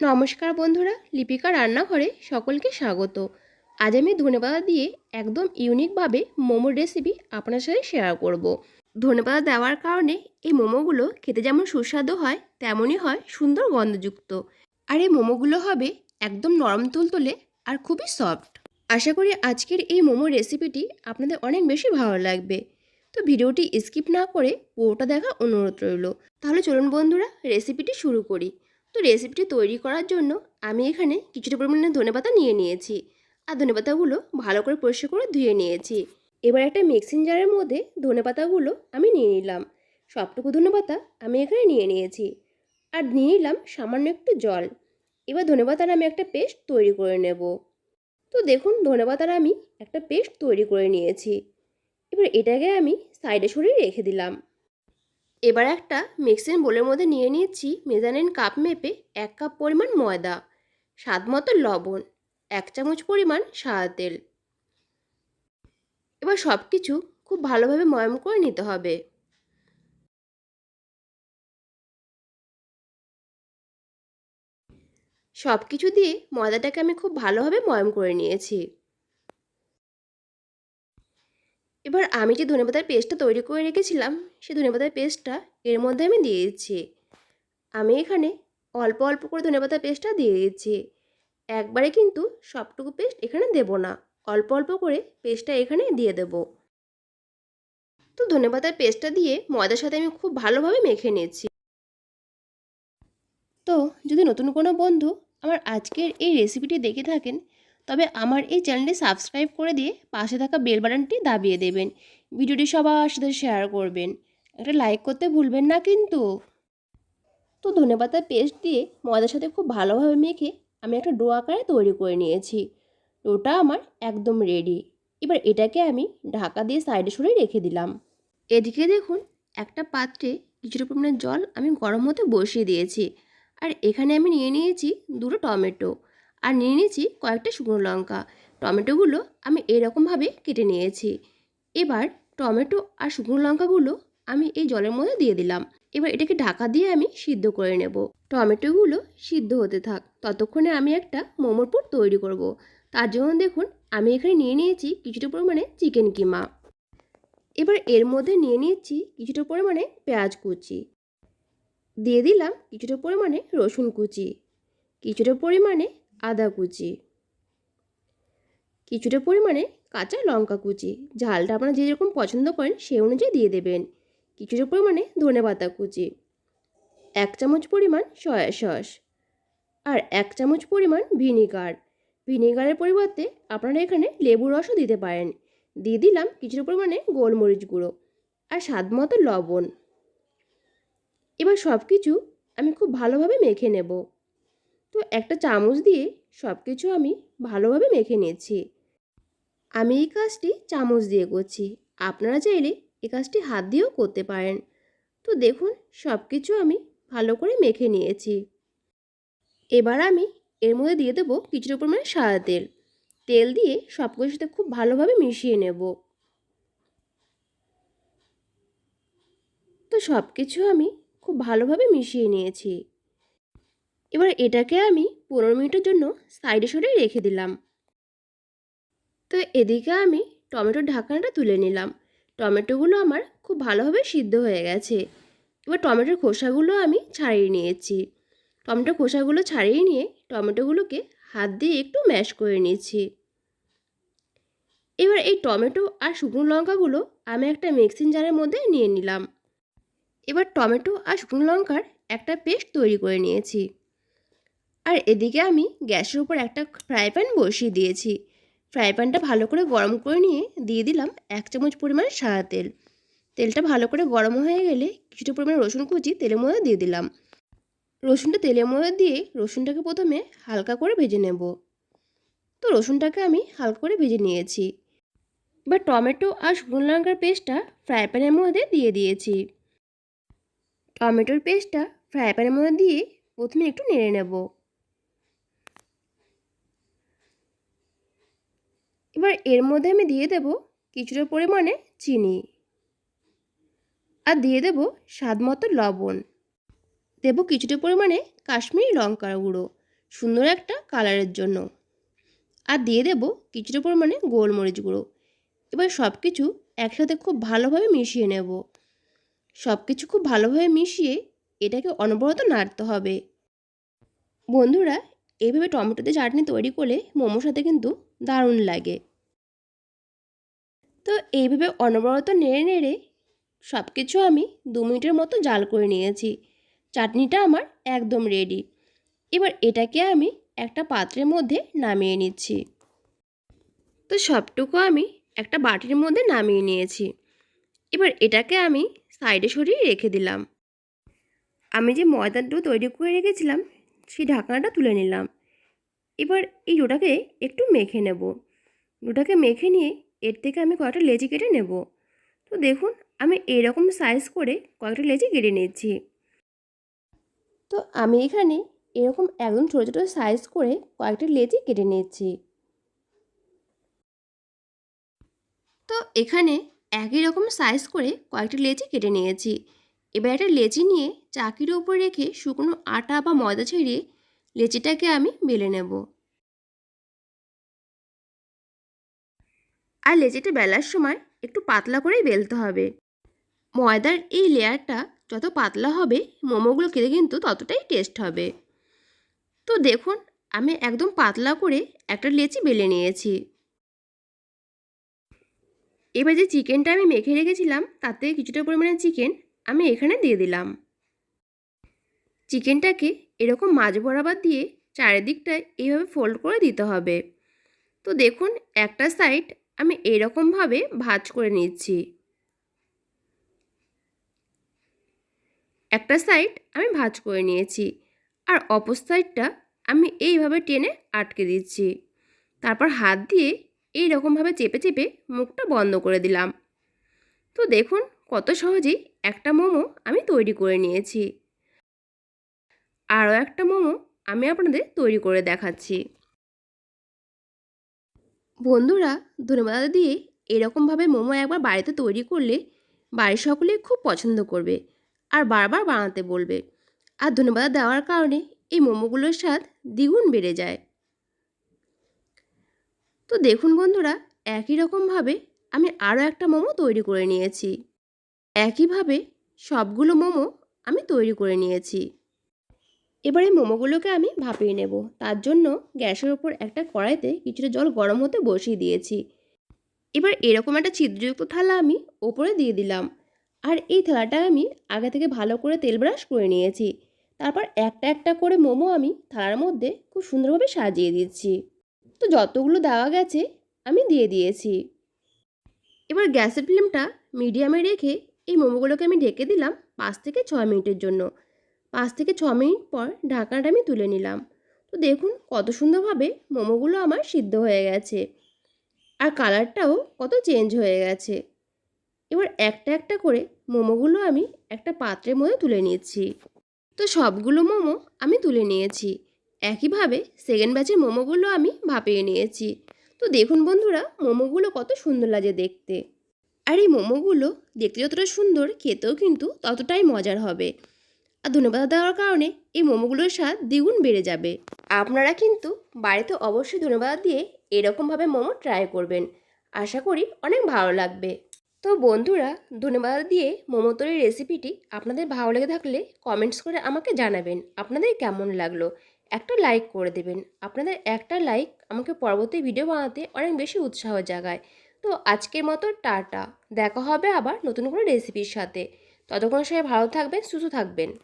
নমস্কার বন্ধুরা, লিপিকা রান্নাঘরে সকলকে স্বাগত। আজ আমি ধনেপাতা দিয়ে একদম ইউনিকভাবে মোমোর রেসিপি আপনার সাথে শেয়ার করব। ধনেপাতা দেওয়ার কারণে এই মোমোগুলো খেতে যেমন সুস্বাদু হয়, তেমনই হয় সুন্দর গন্ধযুক্ত। আর এই মোমোগুলো হবে একদম নরম তুলতুলে আর খুবই সফট আশা করি আজকের এই মোমো রেসিপিটি আপনাদের অনেক বেশি ভালো লাগবে। তো ভিডিওটি স্কিপ না করে পুরোটা দেখা অনুরোধ রইল। তাহলে চলুন বন্ধুরা রেসিপিটি শুরু করি। তো রেসিপিটি তৈরি করার জন্য আমি এখানে কিছুটা পরিমাণে ধনেপাতা নিয়ে নিয়েছি। আর ধনেপাতাগুলো ভালো করে পরিষ্কার করে ধুয়ে নিয়েছি। এবার একটা মিক্সিং জারের মধ্যে ধনেপাতাগুলো আমি নিয়ে নিলাম। সবটুকু ধনেপাতা আমি এখানে নিয়ে নিয়েছি। আর নিয়ে নিলাম সামান্য একটু জল। এবার ধনেপাতার আমি একটা পেস্ট তৈরি করে নেব। তো দেখুন ধনেপাতার আমি একটা পেস্ট তৈরি করে নিয়েছি। এবার এটাকে আমি সাইডে সরিয়ে রেখে দিলাম। এবার একটা মিক্সিং বোলের মধ্যে নিয়ে নিয়েছি মেজানিন কাপ মেপে এক কাপ পরিমাণ ময়দা, স্বাদ মতো লবণ, এক চামচ পরিমাণ সাদা তেল। এবার সব কিছু খুব ভালোভাবে ময়ম করে নিতে হবে। সব কিছু দিয়ে ময়দাটাকে আমি খুব ভালোভাবে ময়ম করে নিয়েছি। এবার আমি যে ধনেপাতার পেস্টটা তৈরি করে রেখেছিলাম, সেই ধনেপাতার পেস্টটা এর মধ্যে আমি দিয়ে দিচ্ছি। আমি এখানে অল্প অল্প করে ধনেপাতার পেস্টটা দিয়ে দিচ্ছি। একবারে কিন্তু সবটুকু পেস্ট এখানে দেব না, অল্প অল্প করে পেস্টটা এখানে দিয়ে দেব। তো ধনেপাতার পেস্টটা দিয়ে ময়দার সাথে আমি খুব ভালোভাবে মেখে নিয়েছি। তো যদি নতুন কোনো বন্ধু আমার আজকের এই রেসিপিটি দেখে থাকেন তবে আমার এই চ্যানেলটি সাবস্ক্রাইব করে দিয়ে পাশে থাকা বেল বাটনটি দাবিয়ে দেবেন। ভিডিওটি সবার সাথে শেয়ার করবেন। একটা লাইক করতে ভুলবেন না কিন্তু। তো ধনেপাতার পেস্ট দিয়ে ময়দার সাথে খুব ভালোভাবে মেখে আমি একটা ডো আকারে তৈরি করে নিয়েছি। ডোটা আমার একদম রেডি এবার এটাকে আমি ঢাকা দিয়ে সাইডে সরে রেখে দিলাম। এদিকে দেখুন, একটা পাত্রে কিছুটা পরিমাণে জল আমি গরম হতে বসিয়ে দিয়েছি। আর এখানে আমি নিয়ে নিয়েছি দুটো টমেটো। আর নিয়ে নিয়েছি কয়েকটা শুকনো লঙ্কা। টমেটোগুলো আমি এরকমভাবে কেটে নিয়েছি। এবার টমেটো আর শুকনো লঙ্কাগুলো আমি এই জলের মধ্যে দিয়ে দিলাম। এবার এটাকে ঢাকা দিয়ে আমি সিদ্ধ করে নেব। টমেটোগুলো সিদ্ধ হতে থাক, ততক্ষণে আমি একটা মোমোর পুর তৈরি করব। তার জন্য দেখুন, আমি এখানে নিয়ে নিয়েছি কিছুটা পরিমাণে চিকেন কিমা। এবার এর মধ্যে নিয়ে নিয়েছি কিছুটা পরিমাণে পেঁয়াজ কুচি। দিয়ে দিলাম কিছুটা পরিমাণে রসুন কুচি। কিছুটা পরিমাণে আদা কুচি। কিছুটা পরিমাণে কাঁচা লঙ্কা কুচি। ঝালটা আপনারা যে যেরকম পছন্দ করেন সেই অনুযায়ী দিয়ে দেবেন। কিছুটা পরিমাণে ধনে পাতা কুচি। এক চামচ পরিমাণ সয়া সস। আর এক চামচ পরিমাণ ভিনিগার। ভিনিগারের পরিবর্তে আপনারা এখানে লেবু রসও দিতে পারেন। দিয়ে দিলাম কিছুটা পরিমাণে গোলমরিচ গুঁড়ো আর স্বাদ মতো লবণ। এবার সব কিছু আমি খুব ভালোভাবে মেখে নেব। তো একটা চামচ দিয়ে সব কিছু আমি ভালোভাবে মেখে নিয়েছি। আমি এই কাজটি চামচ দিয়ে করছি। আপনারা চাইলে এই কাজটি হাত দিয়েও করতে পারেন। তো দেখুন সব কিছু আমি ভালো করে মেখে নিয়েছি। এবার আমি এর মধ্যে দিয়ে দেবো কিছুটা পরিমাণে সাদা তেল। তেল দিয়ে সব কিছুর সাথে খুব ভালোভাবে মিশিয়ে নেব। তো সব কিছু আমি খুব ভালোভাবে মিশিয়ে নিয়েছি। এবার এটাকে আমি পনেরো মিনিটের জন্য সাইডে সরে রেখে দিলাম। তো এদিকে আমি টমেটোর ঢাকনাটা তুলে নিলাম। টমেটোগুলো আমার খুব ভালোভাবে সিদ্ধ হয়ে গেছে। এবার টমেটোর খোসাগুলো আমি ছাড়িয়ে নিয়েছি। টমেটোর খোসাগুলো ছাড়িয়ে নিয়ে টমেটোগুলোকে হাত দিয়ে একটু ম্যাশ করে নিয়েছি। এবার এই টমেটো আর শুকনো লঙ্কাগুলো আমি একটা মিক্সিং জারের মধ্যে নিয়ে নিলাম। এবার টমেটো আর শুকনো লঙ্কার একটা পেস্ট তৈরি করে নিয়েছি। আর এদিকে আমি গ্যাসের উপর একটা ফ্রাই প্যান বসিয়ে দিয়েছি। ফ্রাই প্যানটা ভালো করে গরম করে নিয়ে দিয়ে দিলাম এক চামচ পরিমাণ সাদা তেল। তেলটা ভালো করে গরম হয়ে গেলে কিছুটা পরিমাণ রসুন কুচি তেলের মধ্যে দিয়ে দিলাম। রসুনটা তেলের মধ্যে দিয়ে রসুনটাকে প্রথমে হালকা করে ভেজে নেব। তো রসুনটাকে আমি হালকা করে ভেজে নিয়েছি। এবার টমেটো আর শুকনো লঙ্কার পেস্টটা ফ্রাই প্যানের মধ্যে দিয়ে দিয়েছি। টমেটোর পেস্টটা ফ্রাই প্যানের মধ্যে দিয়ে প্রথমে একটু নেড়ে নেব। এবার এর মধ্যে আমি দিয়ে দেব কিছুটা পরিমাণে চিনি। আর দিয়ে দেব স্বাদ মতো লবণ। দেব কিছুটা পরিমাণে কাশ্মীরি লঙ্কার গুঁড়ো, সুন্দর একটা কালারের জন্য। আর দিয়ে দেব কিছুটা পরিমাণে গোলমরিচ গুঁড়ো। এবার সব কিছু একসাথে খুব ভালোভাবে মিশিয়ে নেব। সব কিছু খুব ভালোভাবে মিশিয়ে এটাকে অনবরত নাড়তে হবে। বন্ধুরা এইভাবে টমেটোতে চাটনি তৈরি করলে মোমোর সাথে কিন্তু দারুণ লাগে। তো এইভাবে অনবরত নেড়ে নেড়ে সব কিছু আমি দু মিনিটের মতো জাল করে নিয়েছি। চাটনিটা আমার একদম রেডি এবার এটাকে আমি একটা পাত্রের মধ্যে নামিয়ে নিচ্ছি। তো সবটুকু আমি একটা বাটির মধ্যে নামিয়ে নিয়েছি। এবার এটাকে আমি সাইডে সরিয়ে রেখে দিলাম। আমি যে ময়দার তৈরি করে রেখেছিলাম, সেই ঢাকনাটা তুলে নিলাম। এবার এই ডোটাকে একটু মেখে নেব। ডোটাকে মেখে নিয়ে এর থেকে আমি কয়েকটা লেচি কেটে নেব। তো দেখুন, আমি এরকম সাইজ করে কয়েকটা লেচি কেটে নিচ্ছি। তো আমি এখানে এরকম একদম ছোটো ছোটো সাইজ করে কয়েকটা লেচি কেটে নিয়েছি তো এখানে একই রকম সাইজ করে কয়েকটা লেচি কেটে নিয়েছি। এবার একটা লেচি নিয়ে চাকির ওপর রেখে শুকনো আটা বা ময়দা ছেড়ে লেচিটাকে আমি বেলে নেব। আর লেচিটা বেলার সময় একটু পাতলা করেই বেলতে হবে। ময়দার এই লেয়ারটা যত পাতলা হবে, মোমোগুলো খেতে কিন্তু ততটাই টেস্ট হবে। তো দেখুন, আমি একদম পাতলা করে একটা লেচি বেলে নিয়েছি। এবার যে চিকেনটা আমি মেখে রেখেছিলাম তাতে কিছুটা পরিমাণে চিকেন আমি এখানে দিয়ে দিলাম। চিকেনটাকে এরকম মাঝ বরাবর দিয়ে চারিদিকটায় এইভাবে ফোল্ড করে দিতে হবে। তো দেখুন, একটা সাইড আমি এরকমভাবে ভাজ করে নিচ্ছি। একটা সাইড আমি ভাজ করে নিয়েছি আর অপর সাইডটা আমি এইভাবে টেনে আটকে দিচ্ছি। তারপর হাত দিয়ে এই রকমভাবে চেপে চেপে মুখটা বন্ধ করে দিলাম। তো দেখুন কত সহজেই একটা মোমো আমি তৈরি করে নিয়েছি। আরও একটা মোমো আমি আপনাদের তৈরি করে দেখাচ্ছি। বন্ধুরা ধন্যবাদ দিয়ে এরকমভাবে মোমো একবার বাড়িতে তৈরি করলে বাড়ির সকলে খুব পছন্দ করবে আর বারবার বানাতে বলবে। আর ধন্যবাদ দেওয়ার কারণে এই মোমোগুলোর স্বাদ দ্বিগুণ বেড়ে যায়। তো দেখুন বন্ধুরা, একই রকমভাবে আমি আরও একটা মোমো তৈরি করে নিয়েছি। একইভাবে সবগুলো মোমো আমি তৈরি করে নিয়েছি। এবার মোমোগুলোকে আমি ভাপিয়ে নেব। তার জন্য গ্যাসের ওপর একটা কড়াইতে কিছুটা জল গরম হতে বসিয়ে দিয়েছি। এবার এরকম একটা ছিদ্রযুক্ত থালা আমি ওপরে দিয়ে দিলাম। আর এই থালাটা আমি আগে থেকে ভালো করে তেল ব্রাশ করে নিয়েছি। তারপর একটা একটা করে মোমো আমি থালার মধ্যে খুব সুন্দরভাবে সাজিয়ে দিচ্ছি। তো যতগুলো দেওয়া গেছে আমি দিয়ে দিয়েছি। এবার গ্যাসের ফ্লেমটা মিডিয়ামে রেখে এই মোমোগুলোকে আমি ঢেকে দিলাম পাঁচ থেকে ছয় মিনিটের জন্য। পাঁচ থেকে ছ মিনিট পর ঢাকনাটা আমি তুলে নিলাম। তো দেখুন কত সুন্দরভাবে মোমোগুলো আমার সিদ্ধ হয়ে গেছে। আর কালারটাও কত চেঞ্জ হয়ে গেছে। এবার একটা একটা করে মোমোগুলো আমি একটা পাত্রের মধ্যে তুলে নিয়েছি। তো সবগুলো মোমো আমি তুলে নিয়েছি। একইভাবে সেকেন্ড ব্যাচের মোমোগুলো আমি ভাপিয়ে নিয়েছি। তো দেখুন বন্ধুরা, মোমোগুলো কত সুন্দর লাগে দেখতে। আর এই মোমোগুলো দেখতে যতটা সুন্দর, খেতেও কিন্তু ততটাই মজার হবে। আর ধন্যবাদ দেওয়ার কারণে এই মোমোগুলোর স্বাদ দ্বিগুণ বেড়ে যাবে। আপনারা কিন্তু বাড়িতে অবশ্যই ধন্যবাদ দিয়ে এরকমভাবে মোমো ট্রাই করবেন। আশা করি অনেক ভালো লাগবে। তো বন্ধুরা, ধন্যবাদ দিয়ে মোমো তৈরির রেসিপিটি আপনাদের ভালো লেগে থাকলে কমেন্টস করে আমাকে জানাবেন। আপনাদের কেমন লাগল? একটা লাইক করে দেবেন। আপনাদের একটা লাইক আমাকে পরবর্তী ভিডিও বানাতে অনেক বেশি উৎসাহ জাগায়। তো আজকের মতো টাটা। দেখা হবে আবার নতুন কোনো রেসিপির সাথে। ততক্ষণ সবাই ভালো থাকবেন, সুস্থ থাকবেন।